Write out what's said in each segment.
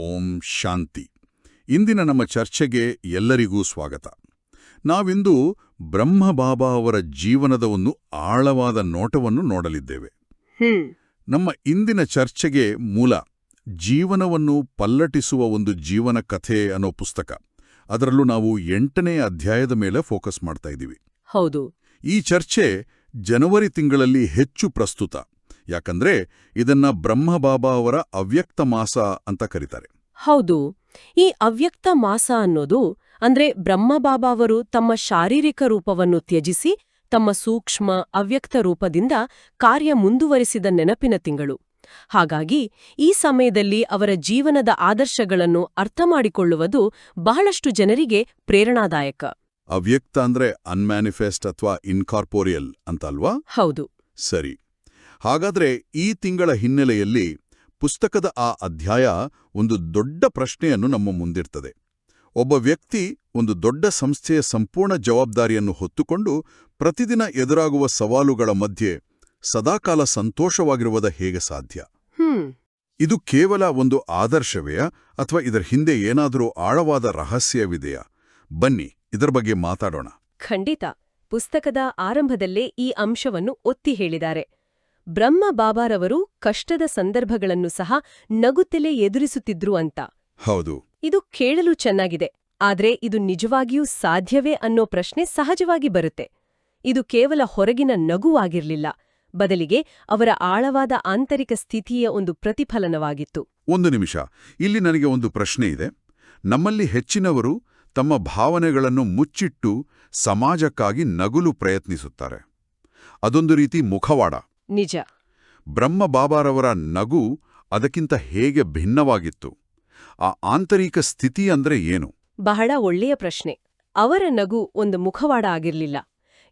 ಓಂ ಶಾಂತಿ. ಇಂದಿನ ನಮ್ಮ ಚರ್ಚೆಗೆ ಎಲ್ಲರಿಗೂ ಸ್ವಾಗತ. ನಾವಿಂದು ಬ್ರಹ್ಮಬಾಬಾ ಅವರ ಜೀವನದ ಒಂದು ಆಳವಾದ ನೋಟವನ್ನು ನೋಡಲಿದ್ದೇವೆ. ನಮ್ಮ ಇಂದಿನ ಚರ್ಚೆಗೆ ಮೂಲ ಜೀವನವನ್ನು ಪಲ್ಲಟಿಸುವ ಒಂದು ಜೀವನ ಕಥೆ ಅನ್ನೋ ಪುಸ್ತಕ. ಅದರಲ್ಲೂ ನಾವು ಎಂಟನೇ ಅಧ್ಯಾಯದ ಮೇಲೆ ಫೋಕಸ್ ಮಾಡ್ತಾ ಇದ್ದೀವಿ. ಹೌದು. ಈ ಚರ್ಚೆ ಜನವರಿ ತಿಂಗಳಲ್ಲಿ ಹೆಚ್ಚು ಪ್ರಸ್ತುತ. ಯಾಕಂದ್ರೆ ಇದನ್ನ ಬ್ರಹ್ಮಬಾಬಾ ಅವರ ಅವ್ಯಕ್ತ ಮಾಸ ಅಂತ ಕರೀತಾರೆ. ಹೌದು. ಈ ಅವ್ಯಕ್ತ ಮಾಸ ಅನ್ನೋದು ಅಂದ್ರೆ ಬ್ರಹ್ಮಬಾಬಾ ಅವರು ತಮ್ಮ ಶಾರೀರಿಕ ರೂಪವನ್ನು ತ್ಯಜಿಸಿ ತಮ್ಮ ಸೂಕ್ಷ್ಮ ಅವ್ಯಕ್ತ ರೂಪದಿಂದ ಕಾರ್ಯ ಮುಂದುವರಿಸಿದ ನೆನಪಿನ ತಿಂಗಳು. ಹಾಗಾಗಿ ಈ ಸಮಯದಲ್ಲಿ ಅವರ ಜೀವನದ ಆದರ್ಶಗಳನ್ನು ಅರ್ಥಮಾಡಿಕೊಳ್ಳುವುದು ಬಹಳಷ್ಟು ಜನರಿಗೆ ಪ್ರೇರಣಾದಾಯಕ. ಅವ್ಯಕ್ತ ಅಂದ್ರೆ ಅನ್ಮ್ಯಾನಿಫೆಸ್ಟ್ ಅಥವಾ ಇನ್ಕಾರ್ಪೋರಿಯಲ್ ಅಂತಲ್ವಾ ಹೌದು. ಸರಿ. ಹಾಗಾದ್ರೆ ಈ ತಿಂಗಳ ಹಿನ್ನೆಲೆಯಲ್ಲಿ ಪುಸ್ತಕದ ಆ ಅಧ್ಯಾಯ ಒಂದು ದೊಡ್ಡ ಪ್ರಶ್ನೆಯನ್ನು ನಮ್ಮ ಮುಂದಿರ್ತದೆ. ಒಬ್ಬ ವ್ಯಕ್ತಿ ಒಂದು ದೊಡ್ಡ ಸಂಸ್ಥೆಯ ಸಂಪೂರ್ಣ ಜವಾಬ್ದಾರಿಯನ್ನು ಹೊತ್ತುಕೊಂಡು ಪ್ರತಿದಿನ ಎದುರಾಗುವ ಸವಾಲುಗಳ ಮಧ್ಯೆ ಸದಾಕಾಲ ಸಂತೋಷವಾಗಿರುವುದ ಹೇಗೆ ಸಾಧ್ಯ? ಹ್ಮ್. ಇದು ಕೇವಲ ಒಂದು ಆದರ್ಶವೇ ಅಥವಾ ಇದರ ಹಿಂದೆ ಏನಾದರೂ ಆಳವಾದ ರಹಸ್ಯವಿದೆಯಾ? ಬನ್ನಿ ಇದರ ಬಗ್ಗೆ ಮಾತಾಡೋಣ. ಖಂಡಿತ. ಪುಸ್ತಕದ ಆರಂಭದಲ್ಲೇ ಈ ಅಂಶವನ್ನು ಒತ್ತಿ ಹೇಳಿದ್ದಾರೆ. ಬ್ರಹ್ಮ ಬಾಬಾರವರು ಕಷ್ಟದ ಸಂದರ್ಭಗಳನ್ನು ಸಹ ನಗುತ್ತಲೇ ಎದುರಿಸುತ್ತಿದ್ರು ಅಂತ. ಹೌದು. ಇದು ಕೇಳಲು ಚೆನ್ನಾಗಿದೆ ಆದ್ರೆ ಇದು ನಿಜವಾಗಿಯೂ ಸಾಧ್ಯವೇ ಅನ್ನೋ ಪ್ರಶ್ನೆ ಸಹಜವಾಗಿ ಬರುತ್ತೆ. ಇದು ಕೇವಲ ಹೊರಗಿನ ನಗುವಾಗಿರ್ಲಿಲ್ಲ ಬದಲಿಗೆ ಅವರ ಆಳವಾದ ಆಂತರಿಕ ಸ್ಥಿತಿಯ ಒಂದು ಪ್ರತಿಫಲನವಾಗಿತ್ತು. ಒಂದು ನಿಮಿಷ ಇಲ್ಲಿ ನನಗೆ ಒಂದು ಪ್ರಶ್ನೆ ಇದೆ. ನಮ್ಮಲ್ಲಿ ಹೆಚ್ಚಿನವರು ತಮ್ಮ ಭಾವನೆಗಳನ್ನು ಮುಚ್ಚಿಟ್ಟು ಸಮಾಜಕ್ಕಾಗಿ ನಗುಲು ಪ್ರಯತ್ನಿಸುತ್ತಾರೆ. ಅದೊಂದು ರೀತಿ ಮುಖವಾಡ. ನಿಜ. ಬ್ರಹ್ಮ ಬಾಬಾರವರ ನಗು ಅದಕ್ಕಿಂತ ಹೇಗೆ ಭಿನ್ನವಾಗಿತ್ತು? ಆ ಆಂತರಿಕ ಸ್ಥಿತಿ ಅಂದ್ರೆ ಏನು? ಬಹಳ ಒಳ್ಳೆಯ ಪ್ರಶ್ನೆ. ಅವರ ನಗು ಒಂದು ಮುಖವಾಡ ಆಗಿರ್ಲಿಲ್ಲ.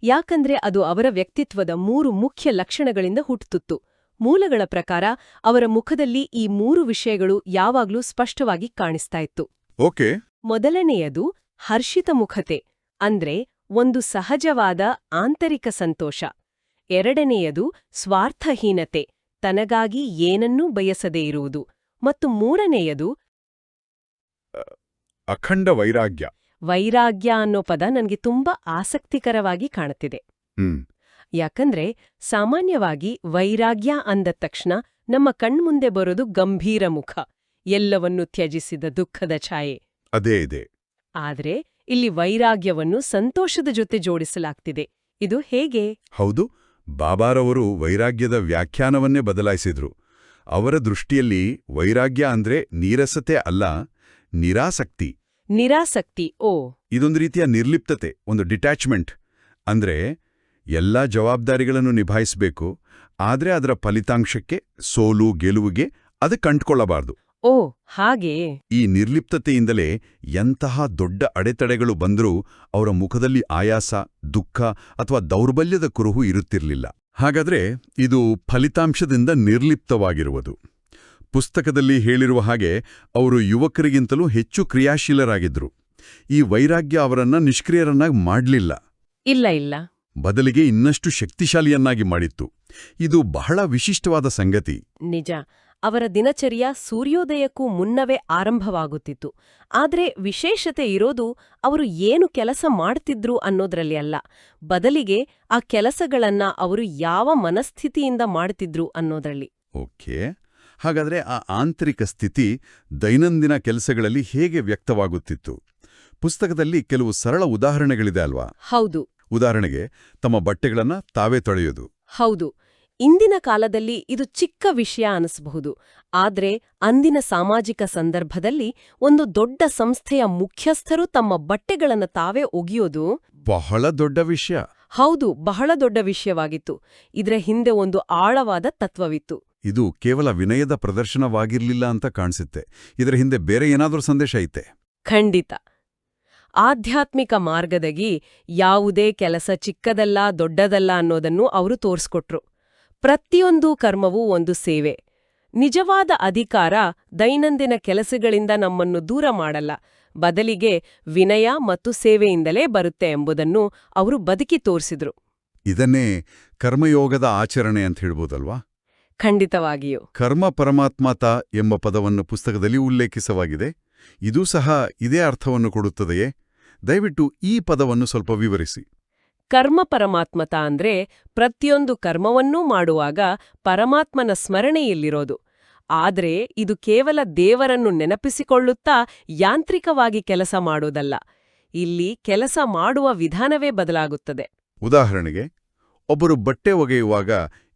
ಯಾಕಂದ್ರೆ ಅದು ಅವರ ವ್ಯಕ್ತಿತ್ವದ ಮೂರು ಮುಖ್ಯ ಲಕ್ಷಣಗಳಿಂದ ಹುಟ್ಟುತ್ತಿತ್ತು. ಮೂಲಗಳ ಪ್ರಕಾರ ಅವರ ಮುಖದಲ್ಲಿ ಈ ಮೂರು ವಿಷಯಗಳು ಯಾವಾಗ್ಲೂ ಸ್ಪಷ್ಟವಾಗಿ ಕಾಣಿಸ್ತಾ ಇತ್ತು. ಓಕೆ. ಮೊದಲನೆಯದು ಹರ್ಷಿತ ಮುಖತೆ ಅಂದ್ರೆ ಒಂದು ಸಹಜವಾದ ಆಂತರಿಕ ಸಂತೋಷ. ಎರಡನೆಯದು ಸ್ವಾರ್ಥಹೀನತೆ ತನಗಾಗಿ ಏನನ್ನೂ ಬಯಸದೇ ಇರುವುದು. ಮತ್ತು ಮೂರನೆಯದು ಅಖಂಡ ವೈರಾಗ್ಯ. ವೈರಾಗ್ಯ ಅನ್ನೋ ಪದ ನನಗೆ ತುಂಬಾ ಆಸಕ್ತಿಕರವಾಗಿ ಕಾಣುತ್ತಿದೆ. ಯಾಕಂದ್ರೆ ಸಾಮಾನ್ಯವಾಗಿ ವೈರಾಗ್ಯ ಅಂದ ತಕ್ಷಣ ನಮ್ಮ ಕಣ್ಮುಂದೆ ಬರೋದು ಗಂಭೀರ ಮುಖ ಎಲ್ಲವನ್ನೂ ತ್ಯಜಿಸಿದ ದುಃಖದ ಛಾಯೆ. ಅದೇ ಇದೆ. ಆದ್ರೆ ಇಲ್ಲಿ ವೈರಾಗ್ಯವನ್ನು ಸಂತೋಷದ ಜೊತೆ ಜೋಡಿಸಲಾಗ್ತಿದೆ. ಇದು ಹೇಗೆ? ಹೌದು. ಬಾಬಾರವರು ವೈರಾಗ್ಯದ ವ್ಯಾಖ್ಯಾನವನ್ನೇ ಬದಲಾಯಿಸಿದ್ರು. ಅವರ ದೃಷ್ಟಿಯಲ್ಲಿ ವೈರಾಗ್ಯ ಅಂದ್ರೆ ನೀರಸತೆ ಅಲ್ಲ ನಿರಾಸಕ್ತಿ. ನಿರಾಸಕ್ತಿ ಓ. ಇದೊಂದು ರೀತಿಯ ನಿರ್ಲಿಪ್ತತೆ ಒಂದು ಡಿಟ್ಯಾಚ್ಮೆಂಟ್. ಅಂದ್ರೆ ಎಲ್ಲಾ ಜವಾಬ್ದಾರಿಗಳನ್ನು ನಿಭಾಯಿಸಬೇಕು ಆದರೆ ಅದರ ಫಲಿತಾಂಶಕ್ಕೆ ಸೋಲು ಗೆಲುವಿಗೆ ಅದಕ್ಕೆ ಕಂಟ್ಕೊಳ್ಳಬಾರದು ಓ ಹಾಗೆ. ಈ ನಿರ್ಲಿಪ್ತತೆಯಿಂದಲೇ ಎಂತಹ ದೊಡ್ಡ ಅಡೆತಡೆಗಳು ಬಂದರೂ ಅವರ ಮುಖದಲ್ಲಿ ಆಯಾಸ ದುಃಖ ಅಥವಾ ದೌರ್ಬಲ್ಯದ ಕುರುಹು ಇರುತ್ತಿರಲಿಲ್ಲ. ಹಾಗಾದ್ರೆ ಇದು ಫಲಿತಾಂಶದಿಂದ ನಿರ್ಲಿಪ್ತವಾಗಿರುವುದು. ಪುಸ್ತಕದಲ್ಲಿ ಹೇಳಿರುವ ಹಾಗೆ ಅವರು ಯುವಕರಿಗಿಂತಲೂ ಹೆಚ್ಚು ಕ್ರಿಯಾಶೀಲರಾಗಿದ್ರು ಈ ವೈರಾಗ್ಯ ಅವರನ್ನ ನಿಷ್ಕ್ರಿಯರನ್ನಾಗಿ ಮಾಡಲಿಲ್ಲ. ಇಲ್ಲ ಇಲ್ಲ. ಬದಲಿಗೆ ಇನ್ನಷ್ಟು ಶಕ್ತಿಶಾಲಿಯನ್ನಾಗಿ ಮಾಡಿತ್ತು. ಇದು ಬಹಳ ವಿಶಿಷ್ಟವಾದ ಸಂಗತಿ. ನಿಜ. ಅವರ ದಿನಚರ್ಯ ಸೂರ್ಯೋದಯಕ್ಕೂ ಮುನ್ನವೇ ಆರಂಭವಾಗುತ್ತಿತ್ತು. ಆದರೆ ವಿಶೇಷತೆ ಇರೋದು ಅವರು ಏನು ಕೆಲಸ ಮಾಡ್ತಿದ್ರು ಅನ್ನೋದ್ರಲ್ಲಿ ಅಲ್ಲ. ಬದಲಿಗೆ ಆ ಕೆಲಸಗಳನ್ನ ಅವರು ಯಾವ ಮನಸ್ಥಿತಿಯಿಂದ ಮಾಡ್ತಿದ್ರು ಅನ್ನೋದ್ರಲ್ಲಿ. ಓಕೆ. ಹಾಗಾದ್ರೆ ಆ ಆಂತರಿಕ ಸ್ಥಿತಿ ದೈನಂದಿನ ಕೆಲಸಗಳಲ್ಲಿ ಹೇಗೆ ವ್ಯಕ್ತವಾಗುತ್ತಿತ್ತು? ಪುಸ್ತಕದಲ್ಲಿ ಕೆಲವು ಸರಳ ಉದಾಹರಣೆಗಳಿದೆ ಅಲ್ವಾ? ಹೌದು. ಉದಾಹರಣೆಗೆ ತಮ್ಮ ಬಟ್ಟೆಗಳನ್ನ ತಾವೇ ತೊಳೆಯೋದು. ಹೌದು. ಇಂದಿನ ಕಾಲದಲ್ಲಿ ಇದು ಚಿಕ್ಕ ವಿಷಯ ಅನಿಸಬಹುದು. ಆದ್ರೆ ಅಂದಿನ ಸಾಮಾಜಿಕ ಸಂದರ್ಭದಲ್ಲಿ ಒಂದು ದೊಡ್ಡ ಸಂಸ್ಥೆಯ ಮುಖ್ಯಸ್ಥರು ತಮ್ಮ ಬಟ್ಟೆಗಳನ್ನ ತಾವೇ ಒಗೆಯೋದು ಬಹಳ ದೊಡ್ಡ ವಿಷಯ. ಹೌದು ಬಹಳ ದೊಡ್ಡ ವಿಷಯವಾಗಿತ್ತು. ಇದರ ಹಿಂದೆ ಒಂದು ಆಳವಾದ ತತ್ವವಿತ್ತು. ಇದು ಕೇವಲ ವಿನಯದ ಪ್ರದರ್ಶನವಾಗಿರ್ಲಿಲ್ಲ ಅಂತ ಕಾಣಿಸುತ್ತೆ. ಇದರ ಹಿಂದೆ ಬೇರೆ ಏನಾದರೂ ಸಂದೇಶ ಐತೆ? ಖಂಡಿತ. ಆಧ್ಯಾತ್ಮಿಕ ಮಾರ್ಗದಗಿ ಯಾವುದೇ ಕೆಲಸ ಚಿಕ್ಕದಲ್ಲ ದೊಡ್ಡದಲ್ಲ ಅನ್ನೋದನ್ನು ಅವರು ತೋರ್ಸ್ಕೊಟ್ರು. ಪ್ರತಿಯೊಂದು ಕರ್ಮವೂ ಒಂದು ಸೇವೆ. ನಿಜವಾದ ಅಧಿಕಾರ ದೈನಂದಿನ ಕೆಲಸಗಳಿಂದ ನಮ್ಮನ್ನು ದೂರ ಮಾಡಲ್ಲ. ಬದಲಿಗೆ ವಿನಯ ಮತ್ತು ಸೇವೆಯಿಂದಲೇ ಬರುತ್ತೆ ಎಂಬುದನ್ನು ಅವರು ಬದುಕಿ ತೋರಿಸಿದ್ರು. ಇದನ್ನೇ ಕರ್ಮಯೋಗದ ಆಚರಣೆ ಅಂತ ಹೇಳ್ಬೋದಲ್ವಾ? ಖಂಡಿತವಾಗಿಯೂ. ಕರ್ಮ ಪರಮಾತ್ಮಾತ ಎಂಬ ಪದವನ್ನು ಪುಸ್ತಕದಲ್ಲಿ ಉಲ್ಲೇಖಿಸವಾಗಿದೆ. ಇದೂ ಸಹ ಇದೇ ಅರ್ಥವನ್ನು ಕೊಡುತ್ತದೆಯೇ? ದಯವಿಟ್ಟು ಈ ಪದವನ್ನು ಸ್ವಲ್ಪ ವಿವರಿಸಿ. ಕರ್ಮ ಪರಮಾತ್ಮತ ಅಂದ್ರೆ ಪ್ರತಿಯೊಂದು ಕರ್ಮವನ್ನೂ ಮಾಡುವಾಗ ಪರಮಾತ್ಮನ ಸ್ಮರಣೆಯಲ್ಲಿರೋದು. ಆದರೆ ಇದು ಕೇವಲ ದೇವರನ್ನು ನೆನಪಿಸಿಕೊಳ್ಳುತ್ತಾ ಯಾಂತ್ರಿಕವಾಗಿ ಕೆಲಸ ಮಾಡೋದಲ್ಲ. ಇಲ್ಲಿ ಕೆಲಸ ಮಾಡುವ ವಿಧಾನವೇ ಬದಲಾಗುತ್ತದೆ. ಉದಾಹರಣೆಗೆ ಒಬ್ಬರು ಬಟ್ಟೆ ಒಗೆಯುವಾಗ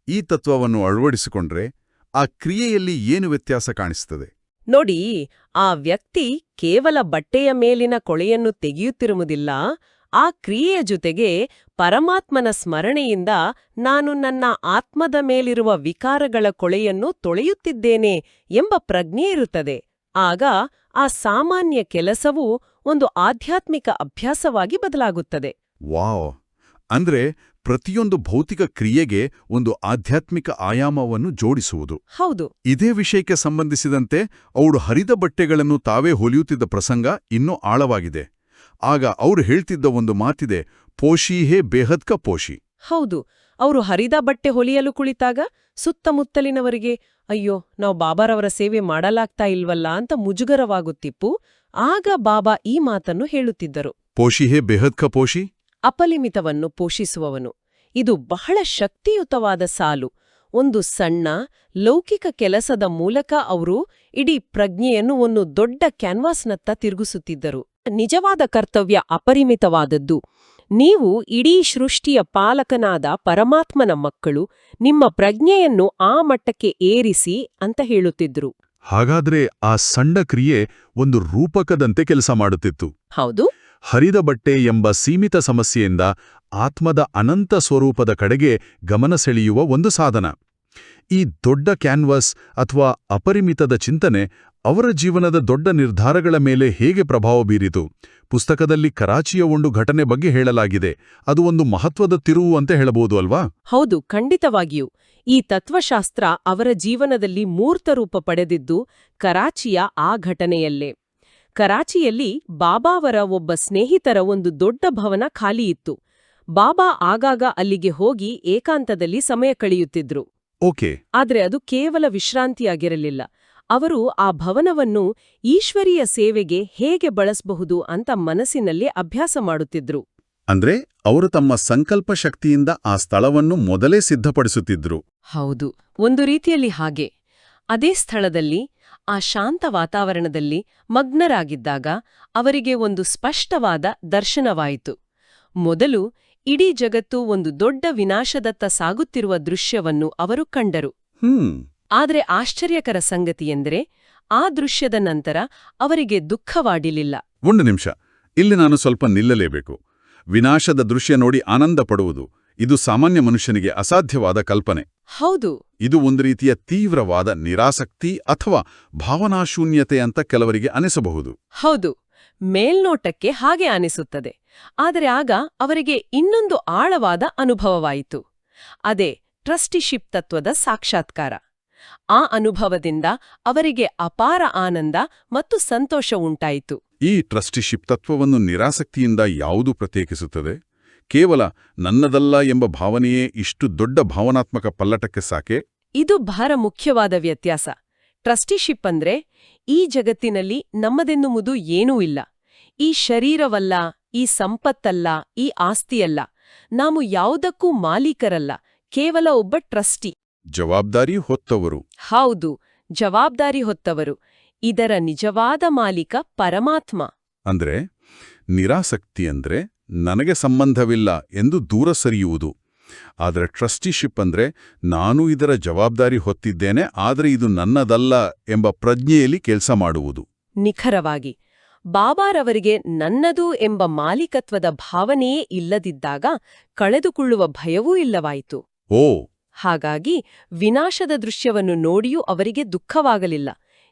ಈ ತತ್ವವನ್ನು ಅಳವಡಿಸಿಕೊಂಡ್ರೆ ಆ ಕ್ರಿಯೆಯಲ್ಲಿ ಏನು ವ್ಯತ್ಯಾಸ ಕಾಣಿಸುತ್ತದೆ ನೋಡಿ ಆ ವ್ಯಕ್ತಿ ಕೇವಲ ಬಟ್ಟೆಯ ಮೇಲಿನ ಕೊಳೆಯನ್ನು ತೆಗೆಯುತ್ತಿರುವುದಿಲ್ಲ ಆ ಕ್ರಿಯೆಯ ಜೊತೆಗೆ ಪರಮಾತ್ಮನ ಸ್ಮರಣೆಯಿಂದ ನಾನು ನನ್ನ ಆತ್ಮದ ಮೇಲಿರುವ ವಿಕಾರಗಳ ಕೊಳೆಯನ್ನು ತೊಳೆಯುತ್ತಿದ್ದೇನೆ ಎಂಬ ಪ್ರಜ್ಞೆ ಇರುತ್ತದೆ. ಆಗ ಆ ಸಾಮಾನ್ಯ ಕೆಲಸವು ಒಂದು ಆಧ್ಯಾತ್ಮಿಕ ಅಭ್ಯಾಸವಾಗಿ ಬದಲಾಗುತ್ತದೆ. ವಾವ್! ಅಂದ್ರೆ ಪ್ರತಿಯೊಂದು ಭೌತಿಕ ಕ್ರಿಯೆಗೆ ಒಂದು ಆಧ್ಯಾತ್ಮಿಕ ಆಯಾಮವನ್ನು ಜೋಡಿಸುವುದು. ಹೌದು. ಇದೇ ವಿಷಯಕ್ಕೆ ಸಂಬಂಧಿಸಿದಂತೆ ಅವಳು ಹರಿದ ಬಟ್ಟೆಗಳನ್ನು ತಾವೇ ಹೊಲಿಯುತ್ತಿದ್ದ ಪ್ರಸಂಗ ಇನ್ನೂ ಆಳವಾಗಿದೆ. ಆಗ ಅವರು ಹೇಳ್ತಿದ್ದ ಒಂದು ಮಾತಿದೆ ಪೋಷಿ ಹೇ ಬೇಹದ್ಕ ಪೋಷಿ. ಹೌದು ಅವರು ಹರಿದ ಬಟ್ಟೆ ಹೊಲಿಯಲು ಕುಳಿತಾಗ ಸುತ್ತಮುತ್ತಲಿನವರಿಗೆ ಅಯ್ಯೋ ನಾವು ಬಾಬಾರವರ ಸೇವೆ ಮಾಡಲಾಗ್ತಾ ಇಲ್ವಲ್ಲ ಅಂತ ಮುಜುಗರವಾಗುತ್ತಿಪ್ಪು. ಆಗ ಬಾಬಾ ಈ ಮಾತನ್ನು ಹೇಳುತ್ತಿದ್ದರು. ಪೋಷಿ ಹೇ ಬೇಹದ್ಕ ಪೋಷಿ? ಅಪಲಿಮಿತವನ್ನು ಪೋಷಿಸುವವನು. ಇದು ಬಹಳ ಶಕ್ತಿಯುತವಾದ ಸಾಲು. ಒಂದು ಸಣ್ಣ ಲೌಕಿಕ ಕೆಲಸದ ಮೂಲಕ ಅವರು ಇಡೀ ಪ್ರಜ್ಞೆಯನ್ನು ಒಂದು ದೊಡ್ಡ ಕ್ಯಾನ್ವಾಸ್ನತ್ತ ತಿರುಗಿಸುತ್ತಿದ್ದರು. ನಿಜವಾದ ಕರ್ತವ್ಯ ಅಪರಿಮಿತವಾದದ್ದು. ನೀವು ಇಡೀ ಸೃಷ್ಟಿಯ ಪಾಲಕನಾದ ಪರಮಾತ್ಮನ ಮಕ್ಕಳು ನಿಮ್ಮ ಪ್ರಜ್ಞೆಯನ್ನು ಆ ಮಟ್ಟಕ್ಕೆ ಏರಿಸಿ ಅಂತ ಹೇಳುತ್ತಿದ್ರು. ಹಾಗಾದ್ರೆ ಆ ಸಣ್ಣ ಕ್ರಿಯೆ ಒಂದು ರೂಪಕದಂತೆ ಕೆಲಸ ಮಾಡುತ್ತಿತ್ತು. ಹೌದು. ಹರಿದ ಬಟ್ಟೆ ಎಂಬ ಸೀಮಿತ ಸಮಸ್ಯೆಯಿಂದ ಆತ್ಮದ ಅನಂತ ಸ್ವರೂಪದ ಕಡೆಗೆ ಗಮನ ಸೆಳೆಯುವ ಒಂದು ಸಾಧನ. ಈ ದೊಡ್ಡ ಕ್ಯಾನ್ವಸ್ ಅಥವಾ ಅಪರಿಮಿತದ ಚಿಂತನೆ ಅವರ ಜೀವನದ ದೊಡ್ಡ ನಿರ್ಧಾರಗಳ ಮೇಲೆ ಹೇಗೆ ಪ್ರಭಾವ ಬೀರಿತು? ಪುಸ್ತಕದಲ್ಲಿ ಕರಾಚಿಯ ಒಂದು ಘಟನೆ ಬಗ್ಗೆ ಹೇಳಲಾಗಿದೆ. ಅದು ಒಂದು ಮಹತ್ವದ ತಿರುವು ಅಂತ ಹೇಳಬಹುದು ಅಲ್ವಾ? ಹೌದು ಖಂಡಿತವಾಗಿಯೂ. ಈ ತತ್ವಶಾಸ್ತ್ರ ಅವರ ಜೀವನದಲ್ಲಿ ಮೂರ್ತರೂಪ ಪಡೆದಿದ್ದು ಕರಾಚಿಯ ಆ ಘಟನೆಯಲ್ಲೇ. ಕರಾಚಿಯಲ್ಲಿ ಬಾಬಾವರ ಒಬ್ಬ ಸ್ನೇಹಿತರ ಒಂದು ದೊಡ್ಡ ಭವನ ಖಾಲಿಯಿತ್ತು ಬಾಬಾ ಆಗಾಗ ಅಲ್ಲಿಗೆ ಹೋಗಿ ಏಕಾಂತದಲ್ಲಿ ಸಮಯ ಕಳೆಯುತ್ತಿದ್ರು. ಓಕೆ. ಆದ್ರೆ ಅದು ಕೇವಲ ವಿಶ್ರಾಂತಿಯಾಗಿರಲಿಲ್ಲ. ಅವರು ಆ ಭವನವನ್ನು ಈಶ್ವರಿಯ ಸೇವೆಗೆ ಹೇಗೆ ಬಳಸಬಹುದು ಅಂತ ಮನಸ್ಸಿನಲ್ಲಿ ಅಭ್ಯಾಸ ಮಾಡುತ್ತಿದ್ರು. ಅಂದ್ರೆ ಅವರು ತಮ್ಮ ಸಂಕಲ್ಪ ಶಕ್ತಿಯಿಂದ ಆ ಸ್ಥಳವನ್ನು ಮೊದಲೇ ಸಿದ್ಧಪಡಿಸುತ್ತಿದ್ರು. ಹೌದು ಒಂದು ರೀತಿಯಲ್ಲಿ ಹಾಗೆ. ಅದೇ ಸ್ಥಳದಲ್ಲಿ ಆ ಶಾಂತ ವಾತಾವರಣದಲ್ಲಿ ಮಗ್ನರಾಗಿದ್ದಾಗ ಅವರಿಗೆ ಒಂದು ಸ್ಪಷ್ಟವಾದ ದರ್ಶನವಾಯಿತು. ಮೊದಲು ಇಡೀ ಜಗತ್ತು ಒಂದು ದೊಡ್ಡ ವಿನಾಶದತ್ತ ಸಾಗುತ್ತಿರುವ ದೃಶ್ಯವನ್ನು ಅವರು ಕಂಡರು. ಹ್ಮ್. ಆದರೆ ಆಶ್ಚರ್ಯಕರ ಸಂಗತಿಯೆಂದರೆ ಆ ದೃಶ್ಯದ ನಂತರ ಅವರಿಗೆ ದುಃಖವಾಡಿಲಿಲ್ಲ. ಒಂದು ನಿಮಿಷ. ಇಲ್ಲಿ ನಾನು ಸ್ವಲ್ಪ ನಿಲ್ಲಲೇಬೇಕು. ವಿನಾಶದ ದೃಶ್ಯ ನೋಡಿ ಆನಂದ ಪಡುವುದು. ಇದು ಸಾಮಾನ್ಯ ಮನುಷ್ಯನಿಗೆ ಅಸಾಧ್ಯವಾದ ಕಲ್ಪನೆ. ಹೌದು. ಇದು ಒಂದು ರೀತಿಯ ತೀವ್ರವಾದ ನಿರಾಸಕ್ತಿ ಅಥವಾ ಭಾವನಾಶೂನ್ಯತೆ ಅಂತ ಕೆಲವರಿಗೆ ಅನಿಸಬಹುದು. ಹೌದು. ಮೇಲ್ನೋಟಕ್ಕೆ ಹಾಗೆ ಅನಿಸುತ್ತದೆ. ಆದರೆ ಆಗ ಅವರಿಗೆ ಇನ್ನೊಂದು ಆಳವಾದ ಅನುಭವವಾಯಿತು. ಅದೇ ಟ್ರಸ್ಟಿಶಿಪ್ ತತ್ವದ ಸಾಕ್ಷಾತ್ಕಾರ. ಆ ಅನುಭವದಿಂದ ಅವರಿಗೆ ಅಪಾರ ಆನಂದ ಮತ್ತು ಸಂತೋಷ ಉಂಟಾಯಿತು. ಈ ಟ್ರಸ್ಟಿಶಿಪ್ ತತ್ವವನ್ನು ನಿರಾಸಕ್ತಿಯಿಂದ ಯಾವುದು ಪ್ರತ್ಯೇಕಿಸುತ್ತದೆ? ಕೇವಲ ನನ್ನದಲ್ಲ ಎಂಬ ಭಾವನೆಯೇ ಇಷ್ಟು ದೊಡ್ಡ ಭಾವನಾತ್ಮಕ ಪಲ್ಲಟಕ್ಕೆ ಸಾಕೆ? ಇದು ಬಹಳ ಮುಖ್ಯವಾದ ವ್ಯತ್ಯಾಸ. ಟ್ರಸ್ಟಿಶಿಪ್ ಅಂದ್ರೆ ಈ ಜಗತ್ತಿನಲ್ಲಿ ನಮ್ಮದೆನ್ನುವುದು ಏನೂ ಇಲ್ಲ. ಈ ಶರೀರವಲ್ಲ ಈ ಸಂಪತ್ತಲ್ಲ ಈ ಆಸ್ತಿಯಲ್ಲ. ನಾವು ಯಾವುದಕ್ಕೂ ಮಾಲೀಕರಲ್ಲ ಕೇವಲ ಒಬ್ಬ ಟ್ರಸ್ಟಿ. ಜವಾಬ್ದಾರಿ ಹೊತ್ತವರು. ಹೌದು ಜವಾಬ್ದಾರಿ ಹೊತ್ತವರು. ಇದರ ನಿಜವಾದ ಮಾಲೀಕ ಪರಮಾತ್ಮ. ಅಂದ್ರೆ ನಿರಾಸಕ್ತಿ ಅಂದ್ರೆ ನನಗೆ ಸಂಬಂಧವಿಲ್ಲ ಎಂದು ದೂರ ಸರಿಯುವುದು. ಆದರೆ ಟ್ರಸ್ಟಿಶಿಪ್ ಅಂದ್ರೆ ನಾನು ಇದರ ಜವಾಬ್ದಾರಿ ಹೊತ್ತಿದ್ದೇನೆ ಆದರೆ ಇದು ನನ್ನದಲ್ಲ ಎಂಬ ಪ್ರಜ್ಞೆಯಲ್ಲಿ ಕೆಲಸ ಮಾಡುವುದು. ನಿಖರವಾಗಿ ಬಾಬಾರವರಿಗೆ ನನ್ನದು ಎಂಬ ಮಾಲೀಕತ್ವದ ಭಾವನೆಯೇ ಇಲ್ಲದಿದ್ದಾಗ ಕಳೆದುಕೊಳ್ಳುವ ಭಯವೂ ಇಲ್ಲವಾಯಿತು. ಓ ಹಾಗಾಗಿ ವಿನಾಶದ ದೃಶ್ಯವನ್ನು ನೋಡಿಯೂ ಅವರಿಗೆ ದುಃಖವಾಗಲಿಲ್ಲ.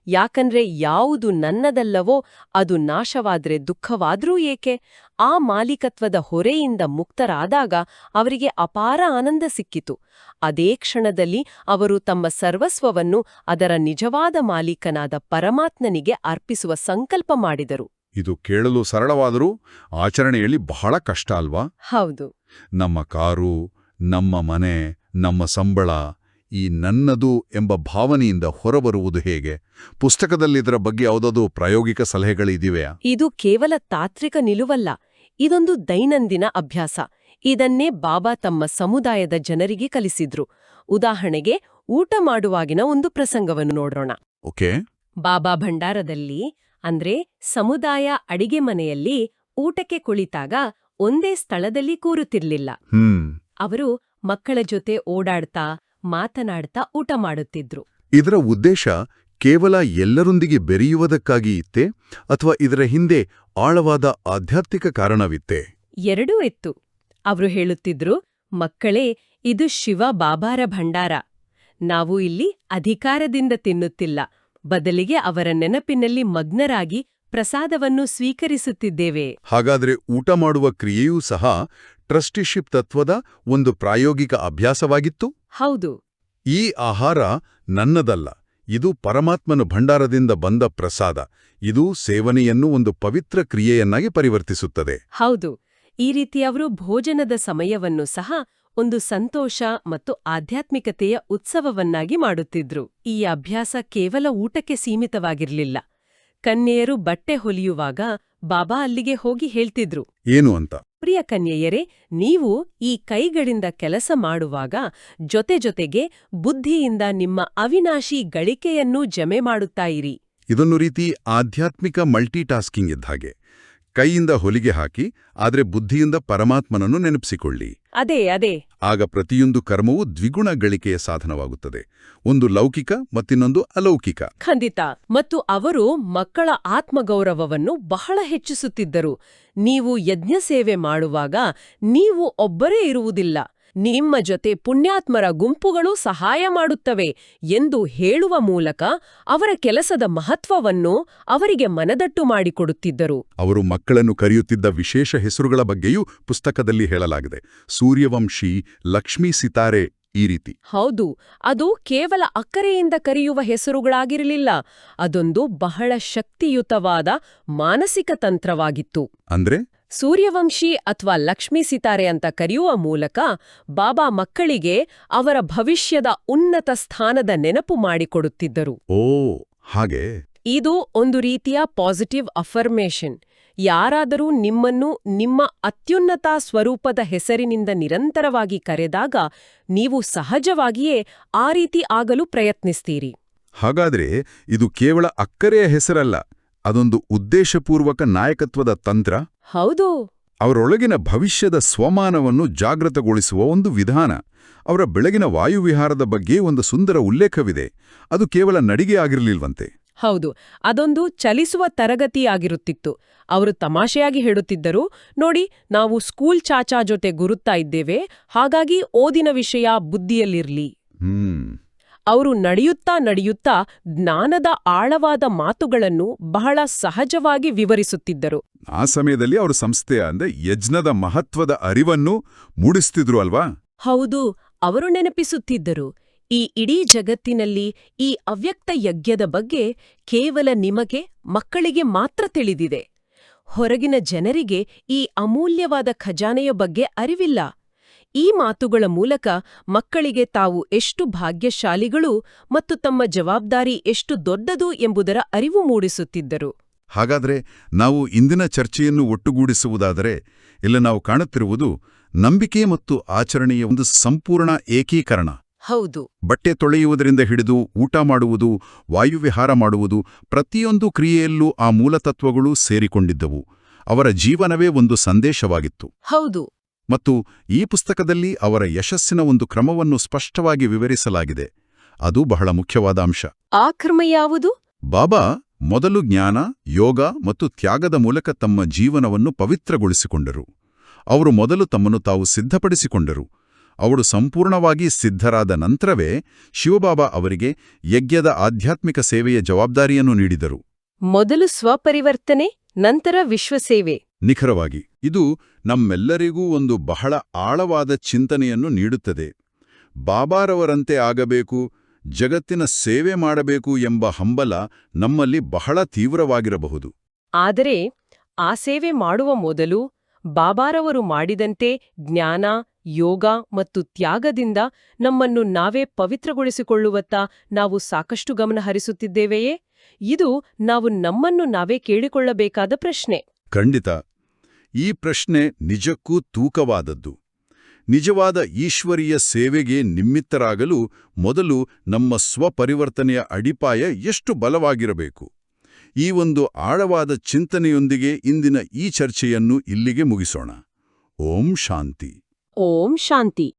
ಯಾಕಂದ್ರೆ ಯಾವುದು ನನ್ನದಲ್ಲವೋ ಅದು ನಾಶವಾದ್ರೆ ದುಃಖವಾದ್ರೂ ಏಕೆ? ಆ ಮಾಲೀಕತ್ವದ ಹೊರೆಯಿಂದ ಮುಕ್ತರಾದಾಗ ಅವರಿಗೆ ಅಪಾರ ಆನಂದ ಸಿಕ್ಕಿತು. ಅದೇ ಕ್ಷಣದಲ್ಲಿ ಅವರು ತಮ್ಮ ಸರ್ವಸ್ವವನ್ನು ಅದರ ನಿಜವಾದ ಮಾಲೀಕನಾದ ಪರಮಾತ್ಮನಿಗೆ ಅರ್ಪಿಸುವ ಸಂಕಲ್ಪ ಮಾಡಿದರು. ಇದು ಕೇಳಲು ಸರಳವಾದರೂ ಆಚರಣೆಯಲ್ಲಿ ಬಹಳ ಕಷ್ಟ ಅಲ್ವಾ? ಹೌದು. ನಮ್ಮ ಕಾರು ನಮ್ಮ ಮನೆ ನಮ್ಮ ಸಂಬಳ ಈ ನನ್ನದು ಎಂಬ ಭಾವನೆಯಿಂದ ಹೊರಬರುವುದು ಹೇಗೆ? ಪುಸ್ತಕದಲ್ಲಿ ಇದರ ಬಗ್ಗೆ ಯಾವುದಾದ್ರೂ ಪ್ರಾಯೋಗಿಕ ಸಲಹೆಗಳಿದಿವೆಯಾ ಇದು ಕೇವಲ ತಾತ್ವಿಕ ನಿಲುವಲ್ಲ ಇದೊಂದು ದೈನಂದಿನ ಅಭ್ಯಾಸ. ಇದನ್ನೇ ಬಾಬಾ ತಮ್ಮ ಸಮುದಾಯದ ಜನರಿಗೆ ಕಲಿಸಿದ್ರು. ಉದಾಹರಣೆಗೆ ಊಟ ಮಾಡುವಾಗಿನ ಒಂದು ಪ್ರಸಂಗವನ್ನು ನೋಡೋಣ ಓಕೆ. ಬಾಬಾ ಭಂಡಾರದಲ್ಲಿ ಅಂದ್ರೆ ಸಮುದಾಯ ಅಡಿಗೆ ಮನೆಯಲ್ಲಿ ಊಟಕ್ಕೆ ಕುಳಿತಾಗ ಒಂದೇ ಸ್ಥಳದಲ್ಲಿ ಕೂರುತ್ತಿರ್ಲಿಲ್ಲ. ಅವರು ಮಕ್ಕಳ ಜೊತೆ ಓಡಾಡ್ತಾ ಮಾತನಾಡ್ತಾ ಊಟ ಮಾಡುತ್ತಿದ್ರು. ಇದರ ಉದ್ದೇಶ ಕೇವಲ ಎಲ್ಲರೊಂದಿಗೆ ಬೆರೆಯುವುದಕ್ಕಾಗಿ ಇತ್ತೇ ಅಥವಾ ಇದರ ಹಿಂದೆ ಆಳವಾದ ಆಧ್ಯಾತ್ಮಿಕ ಕಾರಣವಿತ್ತೆ? ಎರಡೂ ಇತ್ತು. ಅವರು ಹೇಳುತ್ತಿದ್ರು ಮಕ್ಕಳೇ ಇದು ಶಿವ ಬಾಬಾರ ಭಂಡಾರ. ನಾವು ಇಲ್ಲಿ ಅಧಿಕಾರದಿಂದ ತಿನ್ನುತ್ತಿಲ್ಲ. ಬದಲಿಗೆ ಅವರ ನೆನಪಿನಲ್ಲಿ ಮಗ್ನರಾಗಿ ಪ್ರಸಾದವನ್ನು ಸ್ವೀಕರಿಸುತ್ತಿದ್ದೇವೆ. ಹಾಗಾದ್ರೆ ಊಟ ಮಾಡುವ ಕ್ರಿಯೆಯೂ ಸಹ ಟ್ರಸ್ಟಿಶಿಪ್ ತತ್ವದ ಒಂದು ಪ್ರಾಯೋಗಿಕ ಅಭ್ಯಾಸವಾಗಿತ್ತು? ಹೌದು. ಈ ಆಹಾರ ನನ್ನದಲ್ಲ ಇದು ಪರಮಾತ್ಮನ ಭಂಡಾರದಿಂದ ಬಂದ ಪ್ರಸಾದ. ಇದು ಸೇವನೆಯನ್ನು ಒಂದು ಪವಿತ್ರ ಕ್ರಿಯೆಯನ್ನಾಗಿ ಪರಿವರ್ತಿಸುತ್ತದೆ. ಹೌದು. ಈ ರೀತಿ ಅವರು ಭೋಜನದ ಸಮಯವನ್ನು ಸಹ ಒಂದು ಸಂತೋಷ ಮತ್ತು ಆಧ್ಯಾತ್ಮಿಕತೆಯ ಉತ್ಸವವನ್ನಾಗಿ ಮಾಡುತ್ತಿದ್ರು. ಈ ಅಭ್ಯಾಸ ಕೇವಲ ಊಟಕ್ಕೆ ಸೀಮಿತವಾಗಿರ್ಲಿಲ್ಲ. ಕನ್ಯೆಯರು ಬಟ್ಟೆ ಹೊಲಿಯುವಾಗ ಬಾಬಾ ಅಲ್ಲಿಗೆ ಹೋಗಿ ಹೇಳ್ತಿದ್ರು. ಏನು ಅಂತ? ಪ್ರಿಯ ಕನ್ಯೆಯರೇ, ನೀವು ಈ ಕೈಗಳಿಂದ ಕೆಲಸ ಮಾಡುವಾಗ ಜೊತೆ ಜೊತೆಗೆ ಬುದ್ಧಿಯಿಂದ ನಿಮ್ಮ ಅವಿನಾಶಿ ಗಳಿಕೆಯನ್ನೂ ಜಮೆ ಮಾಡುತ್ತಾ ಇರಿ. ಇದೊಂದು ರೀತಿ ಆಧ್ಯಾತ್ಮಿಕ ಮಲ್ಟಿಟಾಸ್ಕಿಂಗ್ ಇದ್ದ ಹಾಗೆ. ಕೈಯಿಂದ ಹೊಲಿಗೆ ಹಾಕಿ ಆದರೆ ಬುದ್ಧಿಯಿಂದ ಪರಮಾತ್ಮನನ್ನು ನೆನಪಿಸಿಕೊಳ್ಳಿ. ಅದೇ ಅದೇ. ಆಗ ಪ್ರತಿಯೊಂದು ಕರ್ಮವೂ ದ್ವಿಗುಣ ಗಳಿಕೆಯ ಸಾಧನವಾಗುತ್ತದೆ. ಒಂದು ಲೌಕಿಕ ಮತ್ತಿನ್ನೊಂದು ಅಲೌಕಿಕ. ಖಂಡಿತ. ಮತ್ತು ಅವರು ಮಕ್ಕಳ ಆತ್ಮಗೌರವವನ್ನು ಬಹಳ ಹೆಚ್ಚಿಸುತ್ತಿದ್ದರು. ನೀವು ಯಜ್ಞ ಸೇವೆ ಮಾಡುವಾಗ ನೀವು ಒಬ್ಬರೇ ಇರುವುದಿಲ್ಲ. ನಿಮ್ಮ ಜೊತೆ ಪುಣ್ಯಾತ್ಮರ ಗುಂಪುಗಳು ಸಹಾಯ ಮಾಡುತ್ತವೆ ಎಂದು ಹೇಳುವ ಮೂಲಕ ಅವರ ಕೆಲಸದ ಮಹತ್ವವನ್ನು ಅವರಿಗೆ ಮನದಟ್ಟು ಮಾಡಿಕೊಡುತ್ತಿದ್ದರು. ಅವರು ಮಕ್ಕಳನ್ನು ಕರೆಯುತ್ತಿದ್ದ ವಿಶೇಷ ಹೆಸರುಗಳ ಬಗ್ಗೆಯೂ ಪುಸ್ತಕದಲ್ಲಿ ಹೇಳಲಾಗಿದೆ. ಸೂರ್ಯವಂಶಿ ಲಕ್ಷ್ಮೀ ಸಿತಾರೆ ಈ ರೀತಿ. ಹೌದು ಅದು ಕೇವಲ ಅಕ್ಕರೆಯಿಂದ ಕರೆಯುವ ಹೆಸರುಗಳಾಗಿರಲಿಲ್ಲ. ಅದೊಂದು ಬಹಳ ಶಕ್ತಿಯುತವಾದ ಮಾನಸಿಕ ತಂತ್ರವಾಗಿತ್ತು. ಅಂದ್ರೆ? ಸೂರ್ಯವಂಶಿ ಅಥವಾ ಲಕ್ಷ್ಮೀ ಸಿತಾರೆ ಅಂತ ಕರೆಯುವ ಮೂಲಕ ಬಾಬಾ ಮಕ್ಕಳಿಗೆ ಅವರ ಭವಿಷ್ಯದ ಉನ್ನತ ಸ್ಥಾನದ ನೆನಪು ಮಾಡಿಕೊಡುತ್ತಿದ್ದರು. ಓ ಹಾಗೆ. ಇದು ಒಂದು ರೀತಿಯ ಪಾಸಿಟಿವ್ ಅಫರ್ಮೇಷನ್. ಯಾರಾದರೂ ನಿಮ್ಮನ್ನು ನಿಮ್ಮ ಅತ್ಯುನ್ನತ ಸ್ವರೂಪದ ಹೆಸರಿನಿಂದ ನಿರಂತರವಾಗಿ ಕರೆದಾಗ ನೀವು ಸಹಜವಾಗಿಯೇ ಆ ರೀತಿ ಆಗಲು ಪ್ರಯತ್ನಿಸ್ತೀರಿ. ಹಾಗಾದ್ರೆ ಇದು ಕೇವಲ ಅಕ್ಕರೆಯ ಹೆಸರಲ್ಲ ಅದೊಂದು ಉದ್ದೇಶಪೂರ್ವಕ ನಾಯಕತ್ವದ ತಂತ್ರ? ಹೌದು. ಅವರೊಳಗಿನ ಭವಿಷ್ಯದ ಸ್ವಮಾನವನ್ನು ಜಾಗೃತಗೊಳಿಸುವ ಒಂದು ವಿಧಾನ. ಅವರ ಬೆಳಗಿನ ವಾಯುವಿಹಾರದ ಬಗ್ಗೆ ಒಂದು ಸುಂದರ ಉಲ್ಲೇಖವಿದೆ. ಅದು ಕೇವಲ ನಡಿಗೆ ಆಗಿರಲಿಲ್ವಂತೆ. ಹೌದು ಅದೊಂದು ಚಲಿಸುವ ತರಗತಿಯಾಗಿರುತ್ತಿತ್ತು ಅವರು ತಮಾಷೆಯಾಗಿ ಹೇಳುತ್ತಿದ್ದರು ನೋಡಿ ನಾವು ಸ್ಕೂಲ್ ಚಾಚಾ ಜೊತೆ ಗುರುತ್ತಾ ಇದ್ದೇವೆ ಹಾಗಾಗಿ ಓದಿನ ವಿಷಯ ಬುದ್ಧಿಯಲ್ಲಿರ್ಲಿ. ಹ್ಮ್. ಅವರು ನಡೆಯುತ್ತಾ ನಡೆಯುತ್ತಾ ಜ್ಞಾನದ ಆಳವಾದ ಮಾತುಗಳನ್ನು ಬಹಳ ಸಹಜವಾಗಿ ವಿವರಿಸುತ್ತಿದ್ದರು. ಆ ಸಮಯದಲ್ಲಿ ಅವರು ಸಂಸ್ಥೆಯ ಅಂದ್ರೆ ಯಜ್ಞದ ಮಹತ್ವದ ಅರಿವನ್ನು ಮೂಡಿಸ್ತಿದ್ರು ಅಲ್ವಾ? ಹೌದು ಅವರು ನೆನಪಿಸುತ್ತಿದ್ದರು. ಈ ಇಡೀ ಜಗತ್ತಿನಲ್ಲಿ ಈ ಅವ್ಯಕ್ತ ಯಜ್ಞದ ಬಗ್ಗೆ ಕೇವಲ ನಿಮಗೆ ಮಕ್ಕಳಿಗೆ ಮಾತ್ರ ತಿಳಿದಿದೆ. ಹೊರಗಿನ ಜನರಿಗೆ ಈ ಅಮೂಲ್ಯವಾದ ಖಜಾನೆಯ ಬಗ್ಗೆ ಅರಿವಿಲ್ಲ. ಈ ಮಾತುಗಳ ಮೂಲಕ ಮಕ್ಕಳಿಗೆ ತಾವು ಎಷ್ಟು ಭಾಗ್ಯಶಾಲಿಗಳು ಮತ್ತು ತಮ್ಮ ಜವಾಬ್ದಾರಿ ಎಷ್ಟು ದೊಡ್ಡದು ಎಂಬುದರ ಅರಿವು ಮೂಡಿಸುತ್ತಿದ್ದರು. ಹಾಗಾದ್ರೆ ನಾವು ಇಂದಿನ ಚರ್ಚೆಯನ್ನು ಒಟ್ಟುಗೂಡಿಸುವುದಾದರೆ ಇಲ್ಲ ನಾವು ಕಾಣುತ್ತಿರುವುದು ನಂಬಿಕೆ ಮತ್ತು ಆಚರಣೆಯ ಒಂದು ಸಂಪೂರ್ಣ ಏಕೀಕರಣ. ಹೌದು. ಬಟ್ಟೆ ತೊಳೆಯುವುದರಿಂದ ಹಿಡಿದು ಊಟ ಮಾಡುವುದು ವಾಯುವಿಹಾರ ಮಾಡುವುದು ಪ್ರತಿಯೊಂದು ಕ್ರಿಯೆಯಲ್ಲೂ ಆ ಮೂಲತತ್ವಗಳು ಸೇರಿಕೊಂಡಿದ್ದವು. ಅವರ ಜೀವನವೇ ಒಂದು ಸಂದೇಶವಾಗಿತ್ತು. ಹೌದು. ಮತ್ತು ಈ ಪುಸ್ತಕದಲ್ಲಿ ಅವರ ಯಶಸ್ಸಿನ ಒಂದು ಕ್ರಮವನ್ನು ಸ್ಪಷ್ಟವಾಗಿ ವಿವರಿಸಲಾಗಿದೆ. ಅದು ಬಹಳ ಮುಖ್ಯವಾದ ಅಂಶ. ಆ ಕ್ರಮ ಯಾವುದು? ಬಾಬಾ ಮೊದಲು ಜ್ಞಾನ ಯೋಗ ಮತ್ತು ತ್ಯಾಗದ ಮೂಲಕ ತಮ್ಮ ಜೀವನವನ್ನು ಪವಿತ್ರಗೊಳಿಸಿಕೊಂಡರು. ಅವರು ಮೊದಲು ತಮ್ಮನ್ನು ತಾವು ಸಿದ್ಧಪಡಿಸಿಕೊಂಡರು. ಅವರು ಸಂಪೂರ್ಣವಾಗಿ ಸಿದ್ಧರಾದ ನಂತರವೇ ಶಿವಬಾಬಾ ಅವರಿಗೆ ಯಜ್ಞದ ಆಧ್ಯಾತ್ಮಿಕ ಸೇವೆಯ ಜವಾಬ್ದಾರಿಯನ್ನು ನೀಡಿದರು. ಮೊದಲು ಸ್ವಪರಿವರ್ತನೆ ನಂತರ ವಿಶ್ವಸೇವೆ. ನಿಖರವಾಗಿ ಇದು ನಮ್ಮೆಲ್ಲರಿಗೂ ಒಂದು ಬಹಳ ಆಳವಾದ ಚಿಂತನೆಯನ್ನು ನೀಡುತ್ತದೆ. ಬಾಬಾರವರಂತೆ ಆಗಬೇಕು ಜಗತ್ತಿನ ಸೇವೆ ಮಾಡಬೇಕು ಎಂಬ ಹಂಬಲ ನಮ್ಮಲ್ಲಿ ಬಹಳ ತೀವ್ರವಾಗಿರಬಹುದು. ಆದರೆ ಆ ಸೇವೆ ಮಾಡುವ ಮೊದಲು ಬಾಬಾರವರು ಮಾಡಿದಂತೆ ಜ್ಞಾನ ಯೋಗ ಮತ್ತು ತ್ಯಾಗದಿಂದ ನಮ್ಮನ್ನು ನಾವೇ ಪವಿತ್ರಗೊಳಿಸಿಕೊಳ್ಳುವತ್ತ ನಾವು ಸಾಕಷ್ಟು ಗಮನ ಹರಿಸುತ್ತಿದ್ದೇವೆಯೇ? ಇದು ನಾವು ನಮ್ಮನ್ನು ನಾವೇ ಕೇಳಿಕೊಳ್ಳಬೇಕಾದ ಪ್ರಶ್ನೆ. ಖಂಡಿತ. ಈ ಪ್ರಶ್ನೆ ನಿಜಕ್ಕೂ ತೂಕವಾದದ್ದು. ನಿಜವಾದ ಈಶ್ವರೀಯ ಸೇವೆಗೆ ನಿಮಿತ್ತರಾಗಲು ಮೊದಲು ನಮ್ಮ ಸ್ವಪರಿವರ್ತನೆಯ ಅಡಿಪಾಯ ಎಷ್ಟು ಬಲವಾಗಿರಬೇಕು? ಈ ಒಂದು ಆಳವಾದ ಚಿಂತನೆಯೊಂದಿಗೆ ಇಂದಿನ ಈ ಚರ್ಚೆಯನ್ನು ಇಲ್ಲಿಗೆ ಮುಗಿಸೋಣ. ಓಂ ಶಾಂತಿ. ಓಂ ಶಾಂತಿ.